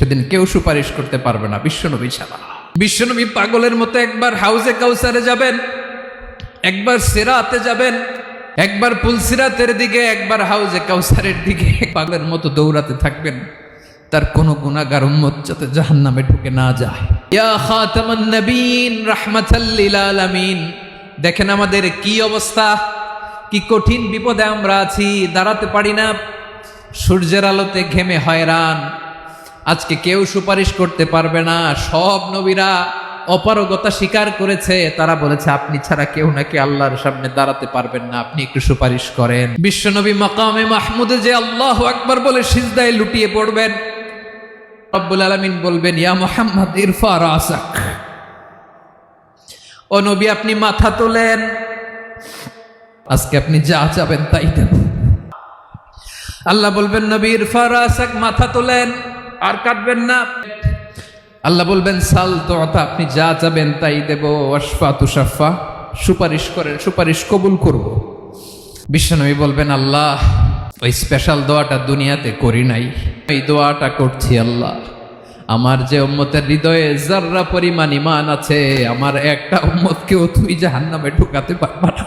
সেদিন কেউ সুপারিশ করতে পারবে না, বিশ্বনবী ছাড়া। বিশ্বনবী পাগলের মতো একবার হাউজে কাউসারে যাবেন, একবার সেরাতে যাবেন, একবার পুলসিরাতের দিকে, একবার হাউজে কাউসারের দিকে। পাগলের মতো দৌড়াতে থাকবেন, তার কোনো গুণাগার উম্মত যাতে জাহান্নামে ঢুকে না যায়। ইয়া নবীন দেখেন আমাদের কি অবস্থা, কি কঠিন বিপদে আমরা আছি, দাঁড়াতে পারি না। সূর্যের আলোতে ঘেমে হয়রান। আজকে কেউ সুপারিশ করতে পারবে না। সব নবীরা অপারগতা স্বীকার করেছে। তারা বলেছে, আপনি ছাড়া কেউ নাকি আল্লাহর সামনে দাঁড়াতে পারবেন না। আপনি একটু সুপারিশ করেন। বিশ্বনবী মাকামে মাহমুদে যে আল্লাহ আকবার বলে সিজদায় লুটিয়ে পড়বেন, রব্বুল আলামিন বলবেন, ইয়া মোহাম্মদ, ইরফা রাসাক। ও নবী, আপনি মাথা তোলেন। আজকে আপনি যা চাবেন তাই দেব। আল্লাহ বলবেন, নবী, ইরফা রাসাক, মাথা তোলেন। আর কাটবেন না। আল্লাহ বলবেন, সাল তো আপনি যা যাবেন তাই দেব। অশফা তুষাফা সুপারিশ করেন, সুপারিশ কবুল করব। বিশ্বনবী বলবেন, আল্লাহ, ওই স্পেশাল দোয়াটা দুনিয়াতে করি নাই। এই দোয়াটা করছি আল্লাহ। আমার যে উম্মতের হৃদয়ে যার্রা পরিমাণ ইমান আছে, আমার একটা উম্মতকেও তুই জাহান্নামে ঢুকাতে পারবা না।